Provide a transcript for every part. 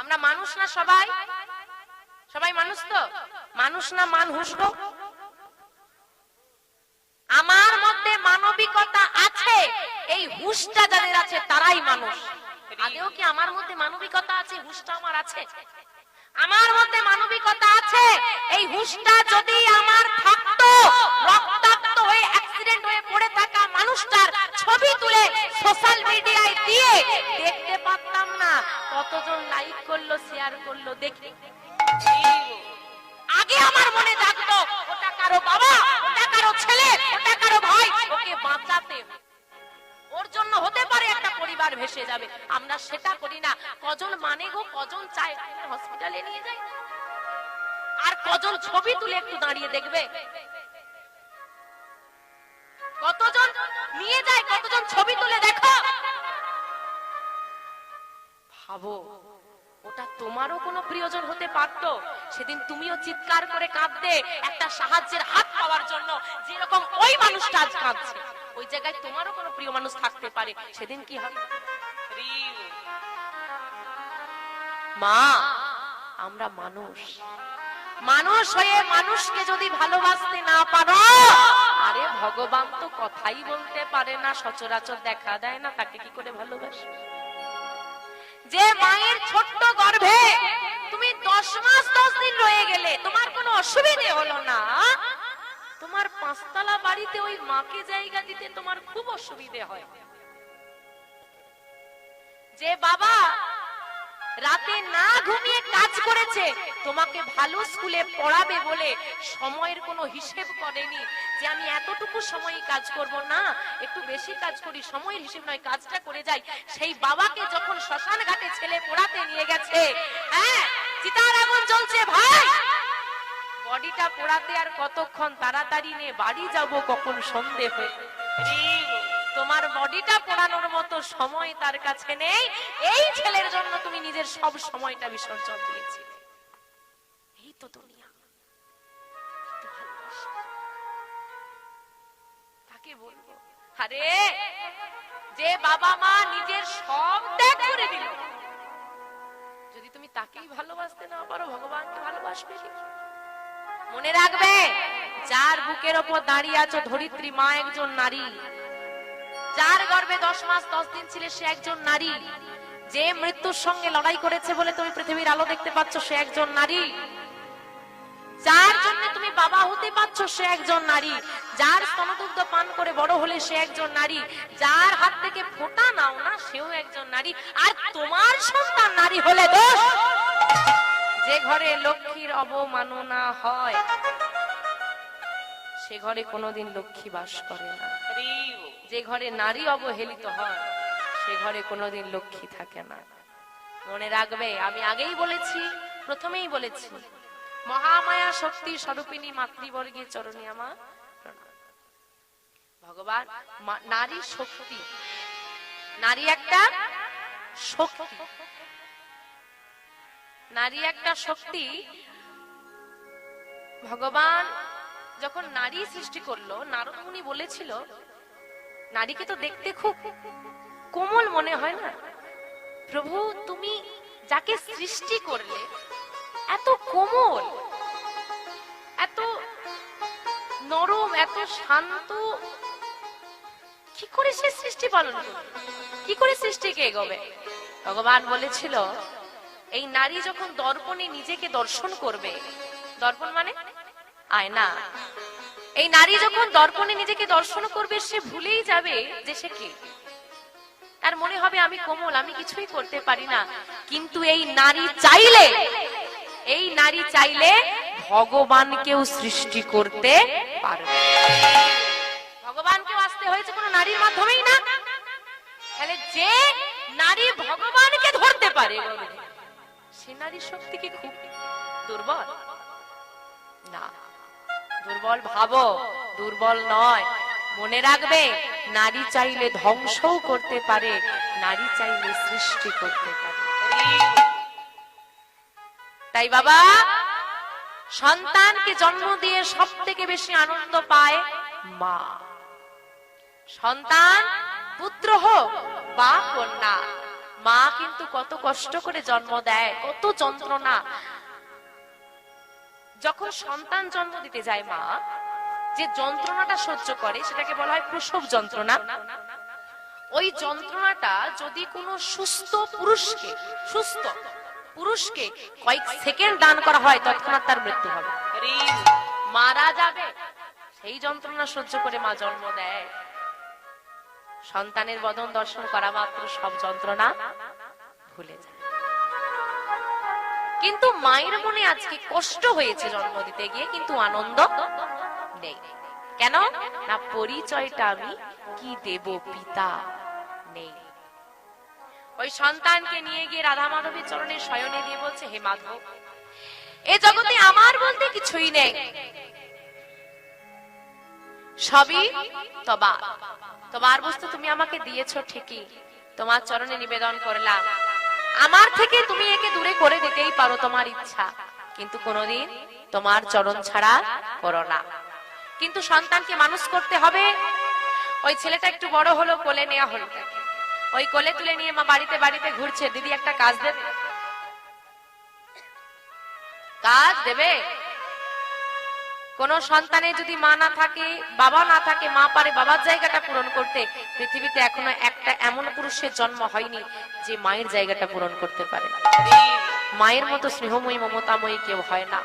আমরা মানুষ না সবাই? সবাই মানুষ তো? মানুষ না মান হুসলো আমার মধ্যে মানবিকতা আছে, এই হুশটা যাদের আছে তারাই মানুষ। আগেও কি আমার মধ্যে মানবিকতা আছে? হুশটা আমার আছে। আমার মধ্যে মানবিকতা আছে, এই হুশটা যদি আমার থাকতো রক্তাক্ত মানুষটার ছবি তুলে সোশ্যাল মিডিয়ায় দিয়ে দেখতে পারতাম না। কতজন লাইক করল শেয়ার করল, দেখি। আগে আমার মনে জাগতো ওটা কারও বাবা, ওটা কারও ছেলে, ওটা কারও ভাই, ওকে বাঁচাতে। ওর জন্য হতে পারে একটা পরিবার ভেসে যাবে। আমরা সেটা করি না। কজন মানে গো, কজন চায়? হসপিটালে নিয়ে যায় আর কজন ছবি তুলে একটু দাঁড়িয়ে দেখবে? কতজন নিয়ে যায়, কতজন ছবি তুলে দেখো। ভাবো, ওটা তোমারও কোনো প্রিয়জন হতে পারত। সেদিন তুমিও চিৎকার করে কাঁদতে একটা সাহায্যের হাত পাওয়ার জন্য যেরকম ওই মানুষটা আজ কাঁদছে। ওই জায়গায় তোমারও কোনো প্রিয় মানুষ থাকতে পারে। সেদিন কি হবে? মা, আমরা মানুষ। মানুষ হয়ে মানুষকে যদি ভালোবাসতে না পারো, আরে ভগবান তো কথাই বলতে পারে না, সচরাচর দেখা দেয় না, তাকে কি করে ভালোবাসে? যে মায়ের ছোট্ট গর্ভে তুমি দশ মাস, দশ দিন রয়ে গেলে, তোমার কোনো অসুবিধে হলো না? তোমার পাঁচতলা বাড়িতে ওই মাকে জায়গা দিতে তোমার খুব অসুবিধে হয়। যে বাবা রাতে না ঘুমিয়ে কাজ করেছে। তোমাকে ভালো স্কুলে পড়াবে বলে সময়ের কোনো হিসেব করেনি যে আমি এতটুকু সময় কাজ করব। না, একটু বেশি কাজ করি, সময়ের হিসেব নয়, কাজটা করে যাই। সেই বাবাকে যখন শ্মশান ঘাটে ছেলে পড়াতে নিয়ে গেছে হ্যাঁ চিতার আগুন জ্বলছে, ভাই! বডিটা পোড়াতে আর কতক্ষণ তাড়াতাড়ি নিয়ে বাড়ি যাব কখন সন্ধে হয়ে তোমার বডিটা পোড়ানোর মতো সময় তার কাছে নেই। এই ছেলের জন্য তুমি নিজের সব সময়টা বিসর্জন দিয়েছিলে। এই তো দুনিয়া। কাকে বলব? আরে, যে বাবা মা নিজের সব ত্যাগ করে দিল। যদি তুমি তাকেই ভালোবাসতে না পারো, ভগবানকে ভালোবাসবে? মনে রাখবে, যার বুকের ওপর দাঁড়িয়ে আছো ধরিত্রী মা একজন নারী। যার গর্ভে দশ মাস, দশ দিন ছিল, সে একজন নারী। যে মৃত্যুর সঙ্গে লড়াই করেছে বলে তুমি পৃথিবীর আলো দেখতে পাচ্ছ, সে একজন নারী। যার জন্য তুমি বাবা হতে পারছ সে একজন নারী। যার স্তনদুগ্ধ পান করে বড় হলে, সে একজন নারী। যার হাত থেকে ফোঁটা নাও না, সেও একজন নারী। আর তোমার সন্তান নারী হলে দোষ? যে ঘরে লক্ষ্মীর অবমাননা হয় সে ঘরে কোনোদিন লক্ষ্মী বাস করে না। যে ঘরে নারী অবহেলিত হয় সে ঘরে কোনোদিন লক্ষ্মী থাকে না। মনে রাখবে আমি আগেই বলেছি প্রথমেই বলেছি মহামায়া শক্তি স্বরূপিনী মাতৃবর্গের চরণে আমার ভগবান নারী শক্তি। নারী একটা শক্তি। নারী একটা শক্তি। ভগবান যখন নারী সৃষ্টি করল নারদ মুনি বলেছিল, নারীকে তো দেখতে খুব কোমল মনে হয় না? প্রভু, তুমি যাকে সৃষ্টি করলে, এত কোমল, এত নরম, এত শান্ত, কি করে সে সৃষ্টি পালন কি করে সৃষ্টিকে এগোবে? ভগবান বলেছিল, এই নারী যখন দর্পণে নিজেকে দর্শন করবে, দর্পণ মানে আয়না। এই নারী যখন দর্পণে নিজেকে দর্শন করবে, সে ভুলেই যাবে যে সে কে। তার মনে হবে, আমি কোমল, আমি কিছুই করতে পারি না। কিন্তু এই নারী চাইলে, এই নারী চাইলে ভগবানকেও সৃষ্টি করতে পারবে। ভগবানকেও আসতে হয়েছে কোনো নারীর মাধ্যমেই না? তাহলে যে নারী ভগবানকে ধরতে পারে, সে নারীর শক্তি কি খুব দুর্বল? না। দুর্বল ভাবো, দুর্বল নয়। মনে রাখবে, নারী চাইলে ধ্বংসও করতে পারে, নারী চাইলে সৃষ্টি করতে পারে। তাই বাবা, সন্তানকে জন্ম দিয়ে সব থেকে বেশি আনন্দ পায় মা। সন্তান পুত্র হোক বা কন্যা, মা কিন্তু কত কষ্ট করে জন্ম দেয়, কত যন্ত্রণা যখন সন্তান জন্ম দিতে যায় মা, যে যন্ত্রণাটা সহ্য করে, সেটাকে বলা হয় প্রসব যন্ত্রণা। ওই যন্ত্রণাটা যদি কোনো সুস্থ পুরুষকে সুস্থ পুরুষকে কয়েক সেকেন্ড দান করা হয়, তৎক্ষণাৎ তার মৃত্যু হবে। মারা যাবে। সেই যন্ত্রণা সহ্য করে মা জন্ম দেয়। সন্তানের বদন দর্শন করা মাত্র সব যন্ত্রণা ভুলে যায়। কিন্তু মায়ের মনে আজকে কষ্ট হয়েছে জন্ম দিতে গিয়ে, কিন্তু আনন্দ নেই। কেন? না পরিচয়টা আমি কি দেব পিতা? নেই। ওই সন্তানকে নিয়ে গিয়ে রাধা মাধবের চরণে শয়নে দিয়ে বলছে, হে মাধব, এ জগতে আমার বলতে কিছুই নেই। সবই তবা। তোমার বস্তু তুমি আমাকে দিয়েছ ঠিকই। তোমার চরণে নিবেদন করলাম। আমার থেকে তুমি একে দূরে করে দিতেই পারো তোমার ইচ্ছা। কিন্তু কোনোদিন তোমার চরণ ছাড়া করো না। কিন্তু সন্তানকে মানুষ করতে হবে। ওই ছেলেটা একটু বড় হলো, কোলে নেওয়া হলো ওই কোলে তুলে নিয়ে মা বাড়িতে বাড়িতে ঘুরছে, দিদি একটা কাজ দেবে কাজ দেবে? কোন সন্তানে যদি মা না থাকে, বাবা না থাকে, মা পারে বাবার জায়গাটা পূরণ করতে, পৃথিবীতে এখনও একটা এমন পুরুষের জন্ম হয়নি যে মায়ের জায়গাটা পূরণ করতে পারে। মায়ের মতো স্নেহময়ী, মমতাময়ী কেউ হয় না।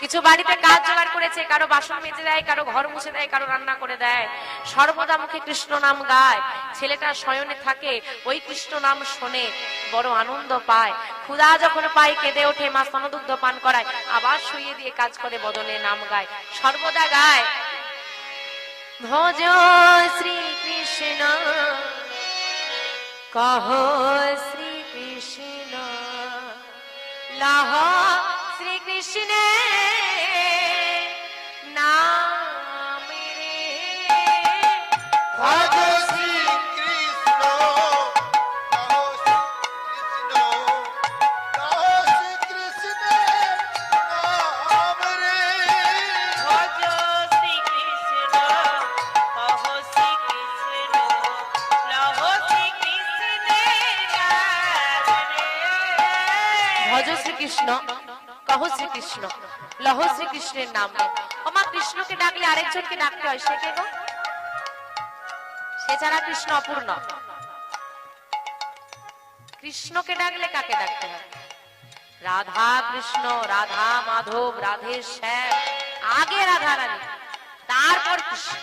কিছু বাড়িতে কাজ জোগাড় করেছে, কারও বাসন মেজে দেয়, কারও ঘর মুছে দেয়, কারও রান্না করে দেয়। সর্বদা মুখে কৃষ্ণ নাম গায়। ছেলেটা শয়নে থাকে, ওই কৃষ্ণ নাম শোনে। বড় আনন্দ পায়। ক্ষুধা যখন পায়, কেঁদে ওঠে, মা স্তনদুগ্ধ পান করায়। আবার শুয়ে দিয়ে কাজ করে বদলে নাম গায়। সর্বদা গায়, ভজ শ্রী কৃষ্ণ কহ শ্রী কৃষ্ণ ভজ শ্রীকৃষ্ণ, কহ শ্রীকৃষ্ণ, লহ শ্রীকৃষ্ণের নাম। নে। ও মা কৃষ্ণকে ডাকলে আরেকজনকে ডাকতে হয়, সে কে গো? সে ছাড়া কৃষ্ণ অপূর্ণ। কৃষ্ণকে ডাকলে কাকে ডাকতে হয়? রাধা কৃষ্ণ, রাধা মাধব, রাধে শ্যাম, আগে রাধা রানী, তারপর কৃষ্ণ।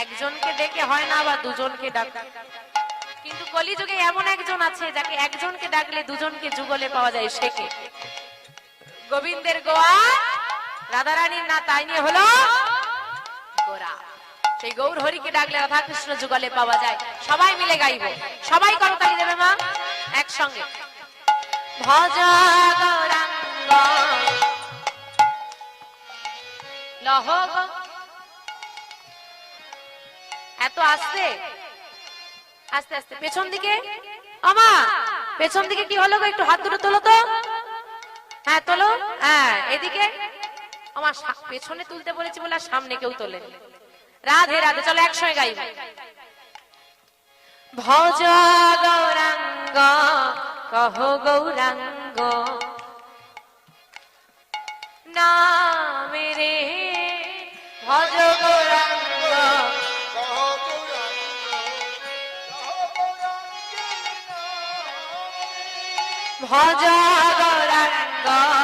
একজনকে ডেকে হয় না বা দুজনকে ডাক কিন্তু কলিযুগে এমন একজন আছে যাকে একজনকে ডাকলে দুজনকে যুগলে পাওয়া যায় সে কে? গোবিন্দের গোয়া, রাধারানীর না, তাই নিয়ে হলো গোরা। সেই গৌর হরিকে ডাকলে রাধা কৃষ্ণ যুগলে পাওয়া যায়। সবাই মিলে গাইব। সবাই করতালি দেবে মা, একসঙ্গে। ভজ গৌরাঙ্গ। লহ এত আসতে আস্তে আস্তে, পেছন দিকে। আমা, পেছন দিকে কি হলো গো? একটু হাত দুটো তোলো তো। হ্যাঁ তোলো। হ্যাঁ এদিকে। আমার পেছনে তুলতে বলেছি বলে সামনে কেউ তোলে রাধে রাধে, চলো একসঙ্গে গাইব ভজ গৌরাঙ্গ, কহ গৌরাঙ্গ। রে ভজ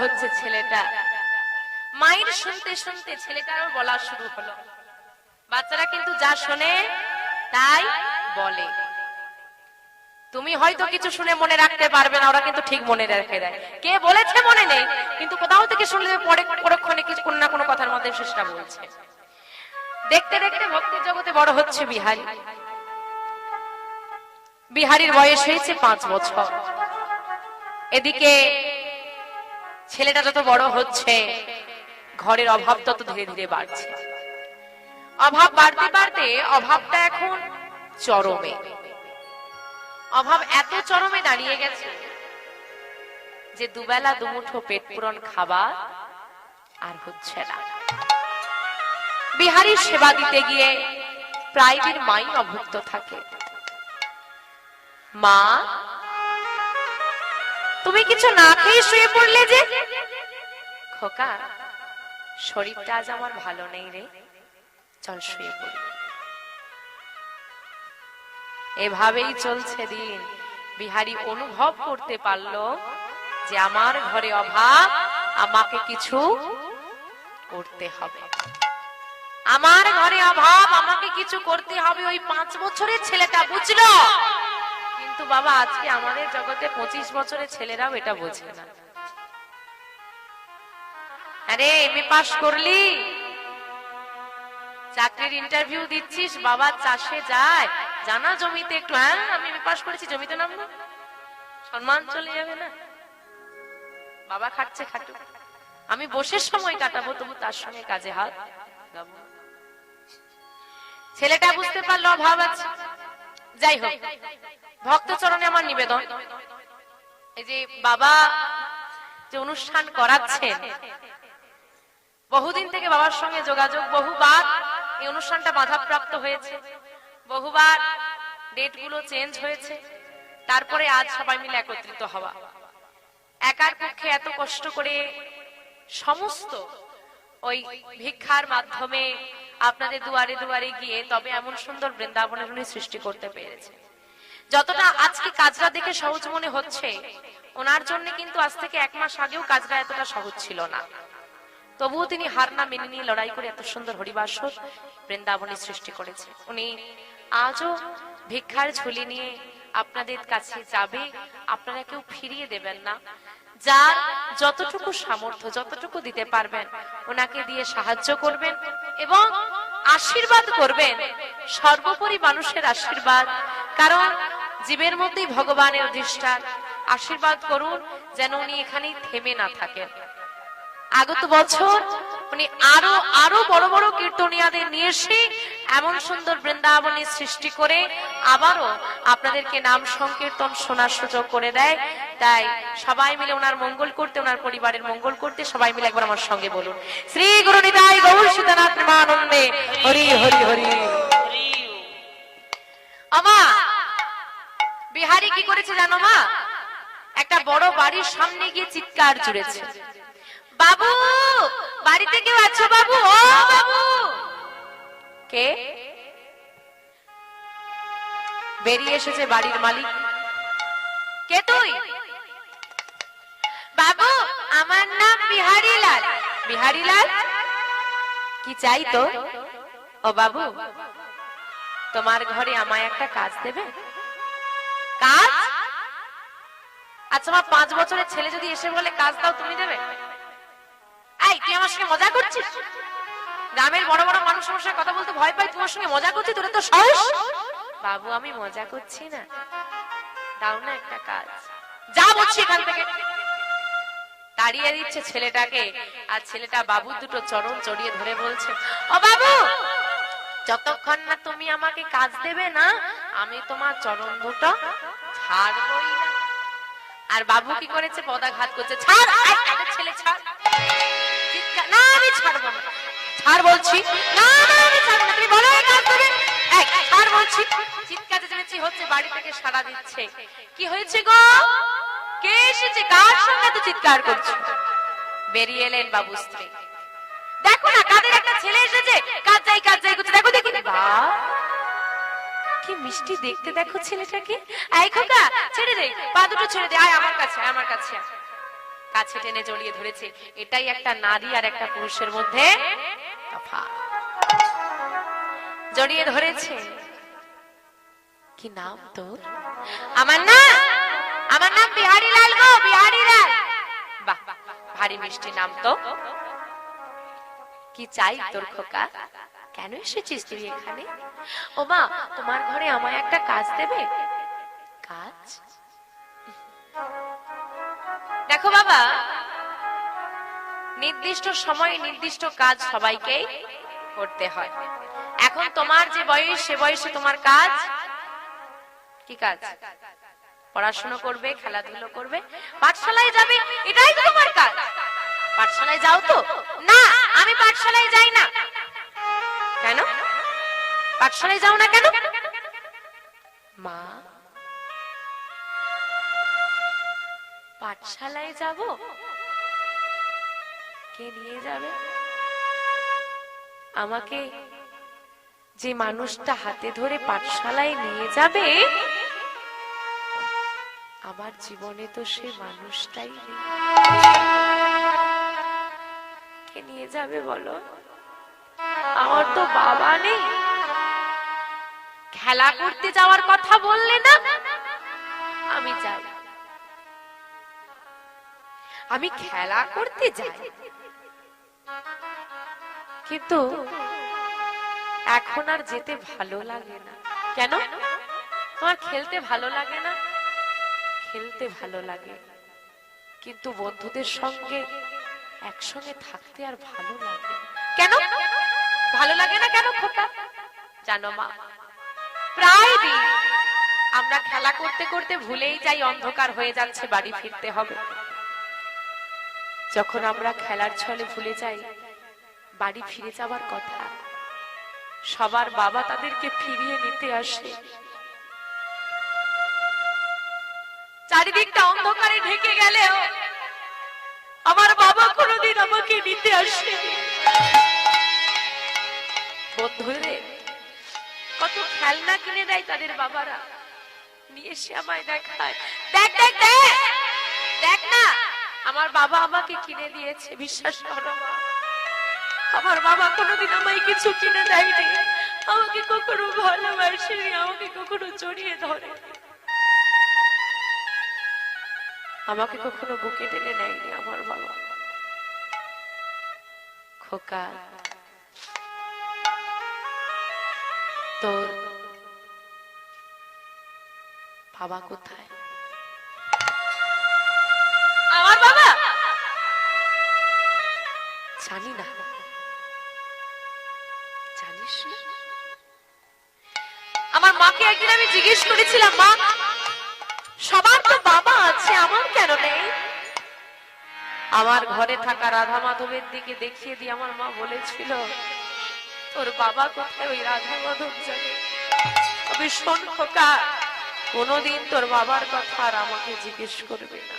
হচ্ছে ছেলেটা। মায়ের শুনতে শুনতে ছেলেটারও বলা শুরু হলো। বাচ্চারা কিন্তু যা শোনে, তাই বলে। তুমি হয়তো কিছু শুনে মনে রাখতে পারবে না, ওরা কিন্তু ঠিক মনে রেখে দেয়। কে বলেছে মনে নেই, কিন্তু কোথাও থেকে শুনলে পরে পরক্ষণে কিছু কোনো না কোনো কথার মধ্যে শেষটা বলছে। দেখতে দেখতে ভক্তির জগতে বড় হচ্ছে বিহারি। বিহারীর বয়স হয়েছে পাঁচ বছর। এদিকে ছেলেটা যত বড় হচ্ছে, ঘরের অভাব তত ধীরে ধীরে বাড়ছে। অভাব বাড়তে বাড়তে অভাবটা এখন চরমে। অভাব এত চরমে দাঁড়িয়ে গেছে যে দুবেলা দুমুঠো পেট পূরণ খাবার আর হচ্ছে না। বিহারীর সেবা দিতে গিয়ে প্রায় দিন মাই অভুক্ত থাকে। মা তুমি কিছু না খেয়ে শুয়ে পড়লে যে? খোকা, শরীরটা আজ আমার ভালো নেই রে। চল শুয়ে পড়ি। এভাবেই চলছে দিন। বিহারি অনুভব করতে পারল যে আমার ঘরে অভাব, আমাকে কিছু করতে হবে। আমার ঘরে অভাব, আমাকে কিছু করতে হবে। ওই পাঁচ বছরের ছেলেটা বুঝলো? কিন্তু বাবা, আজকে আমাদের জগতে পঁচিশ বছরের ছেলেরাও এটা বোঝে না। আরে, এম পাস করলি? চাকরির ইন্টারভিউ দিচ্ছিস, বাবা, চাষে যায়। জানা জমিতে একটু হ্যাঁ আমি এম পাস করেছি, জমিতে নামবো। সম্মান চলে যাবে না। বাবা খাটছে খাটুক আমি বসে সময় কাটাবো, তবু তার সঙ্গে কাজে হাত ছেলেটা বুঝতে পারল, অভাব আছে। যাই হোক। ভক্ত চরণে আমার নিবেদন। এই যে বাবা যে অনুষ্ঠান করাচ্ছেন, বহুদিন থেকে বাবার সঙ্গে যোগাযোগ, বহুবার এই অনুষ্ঠানটা বাধাপ্রাপ্ত হয়েছে, বহুবার ডেটগুলো চেঞ্জ হয়েছে, তারপরে আজ সবাই মিলে একত্রিত হওয়া। একার পক্ষে এত কষ্ট করে সমস্ত ওই ভিক্ষার মাধ্যমে আপনাদের দুয়ারে দুয়ারে গিয়ে তবে এমন সুন্দর বৃন্দাবনের সৃষ্টি করতে পেরেছে যতটা আজকে কাজটা দেখে সহজ মনে হচ্ছে, ওনার জন্য কিন্তু আজ থেকে এক মাস আগেও কাজটা এতটা সহজ ছিল না। তবুও তিনি হার না মেনে নিয়ে লড়াই করে এত সুন্দর হরিবাসর বৃন্দাবনী সৃষ্টি করেছে উনি আজও ভিক্ষার ঝুলি নিয়ে আপনাদের কাছে যাবে, আপনারা কেউ ফিরিয়ে দেবেন না। যার যতটুকু সামর্থ্য, যতটুকু দিতে পারবেন, ওনাকে দিয়ে সাহায্য করবেন এবং আশীর্বাদ করবেন। সর্বোপরি মানুষের আশীর্বাদ, কারণ জীবের মধ্যেই ভগবানের অধিষ্ঠান আশীর্বাদ করুন যেন উনি এখানেই থেমে না থাকেন। আগত বছর উনি আরও আরও বড় বড় কীর্তনিয়াদের নিয়ে এসে এমন সুন্দর বৃন্দাবনী সৃষ্টি করে আবারও আপনাদেরকে নাম সংকীর্তন শোনার সুযোগ করে দেয়। তাই সবাই মিলে ওনার মঙ্গল করতে ওনার পরিবারের মঙ্গল করতে সবাই মিলে একবার আমার সঙ্গে বলুন। শ্রী গুরু নিতাই গৌর সীতানাথ প্রেমানন্দে হরি হরি হরি। আমা বিহারি কি করেছে জানো মা? একটা বড় বাড়ির সামনে গিয়ে চিৎকার জুড়েছে বাবু, বাড়িতে কেউ আছো বাবু? ও বাবু। কে? বেরিয়ে এসেছে বাড়ির মালিক। কে তুই? বাবু, আমার নাম বিহারি লাল বিহারি লাল কি চাই তো? ও বাবু, তোমার ঘরে আমায় একটা কাজ দেবে? কাজ? আচ্ছা আমার পাঁচ বছরের ছেলে যদি এসে বলে, কাজ দাও, তুমি দেবে? এই, তুই আমার সঙ্গে মজা করছিস? গ্রামের বড় বড় মানুষ সঙ্গে কথা বলতে ভয় পাই তোমার সঙ্গে মজা করছি তোরা তো সাহস? বাবু, আমি মজা করছি না। দাও না একটা কাজ। যা বলছি এখান থেকে। তাড়িয়ে দিচ্ছে ছেলেটাকে, আর ছেলেটা বাবু দুটো চরণ জড়িয়ে ধরে বলছে, ও বাবু, যতক্ষণ না তুমি আমাকে কাজ দেবে না আমি তোমার চরণ দুটো ছাড়বই না। আর বাবু কি করেছে? পদাঘাত করছে। ছাড়! আরে ছেলে ছাড়। না আমি ছাড়বো না। ছাড় বলছি। না না আমি ছাড়বো না। তুমি বলো এই কাজ দেবে এই, ছাড় বলছি। চিৎকার চেঁচামেচি হচ্ছে বাড়ি থেকে সাড়া দিচ্ছে। কি হয়েছে গো? কে এসেছে? কার সঙ্গে তো চিৎকার করছ? বেরিয়ে এলেন বাবু স্ত্রী। দেখো না কাদের একটা ছেলে এসেছে। কাজ যাই কাজ যাই করছে। দেখো দেখি। বাহ কি মিষ্টি দেখতে দেখো ছেলেটাকে? আয় খোকা, ছেড়ে দে, পা দুটো ছেড়ে দে, আয় আমার কাছে আমার কাছে। কাছে টেনে জড়িয়ে ধরেছে। এটাই একটা নারী আর একটা পুরুষের মধ্যে। জড়িয়ে ধরেছে। কি নাম তোর? আমার না আমার নাম বিহারি লাল গো, বিহারি লাল। বাহ, ভারী মিষ্টি নাম তো। কি চাই তোর খোকা? কেন এসেছিস তুই এখানে? ও মা, তোমার ঘরে আমায় একটা কাজ দেবে? কাজ? দেখো বাবা, নির্দিষ্ট সময়ে নির্দিষ্ট কাজ সবাইকেই করতে হয়। এখন তোমার যে বয়স, সে বয়সে তোমার কাজ? কি কাজ? পড়াশোনা করবে, খেলাধুলো করবে। পাঠশালায় যাবে, এটাই তোমার কাজ। পাঠশালায় যাও তো? না, আমি পাঠশালায় যাই না। কেন? পাঠশালায় যাও না কেন? মা? পাঠশালায় যাব? কে নিয়ে যাবে? আমাকে যে মানুষটা হাতে ধরে পাঠশালায় নিয়ে যাবে, আমার জীবনে তো সে মানুষটাই নেই। কে নিয়ে যাবে বলো? আমার তো বাবা নেই। খেলা করতে যাওয়ার কথা বললে না? আমি যাই। আমি খেলা করতে যাই। কিন্তু এখন আর যেতে ভালো লাগে না। কেন? তোমার খেলতে ভালো লাগে না? খেলতে ভালো লাগে। কিন্তু বন্ধুদের সঙ্গে একসঙ্গে থাকতে আর ভালো লাগে। কেন? ভালো লাগে না কেন খোকা? জানো মা, প্রায় দিন আমরা খেলা করতে করতে ভুলেই যাই, অন্ধকার হয়ে যাচ্ছে, বাড়ি ফিরতে হবে। যখন আমরা খেলার ছলে ভুলে যাই, বাড়ি ফিরে যাবার কথা, সবার বাবা তাদেরকে ফিরিয়ে নিতে আসে। চারিদিকটা অন্ধকারে ঢেকে গেলেও আমার বাবা কোনোদিন আমাকে নিতে আসে বন্ধুরে কত খেলনা কিনে দেয় তাদের বাবারা। নিয়ে এসে আমায় দেখায়। দেখ দেখ দেখ! দেখ না, আমার বাবা আমাকে কিনে দিয়েছে, বিশ্বাস করো আমার বাবা কোনোদিন আমায় কিছু কিনে দেয়নি। আমাকে কখনো ভালোবাসেনি আমাকে কখনো জড়িয়ে ধরে আমাকে কখনো বুকে টেনে নেয়নি আমার বাবা। খোকা তোর বাবা কোথায়? আমার বাবা? জানি না। জানিস না? আমার মাকে একদিন আমি জিজ্ঞেস করেছিলাম মা সবার তো বাবা আছে আমার কেন নেই? আমার ঘরে থাকা রাধা মাধবের দিকে দেখিয়ে দিয়ে আমার মা বলেছিল তোর বাবা কোথায় ওই রাধা মাধব জানে তবে শোন খোকা, কোনোদিন তোর বাবার কথা আর আমাকে জিজ্ঞেস করবে না।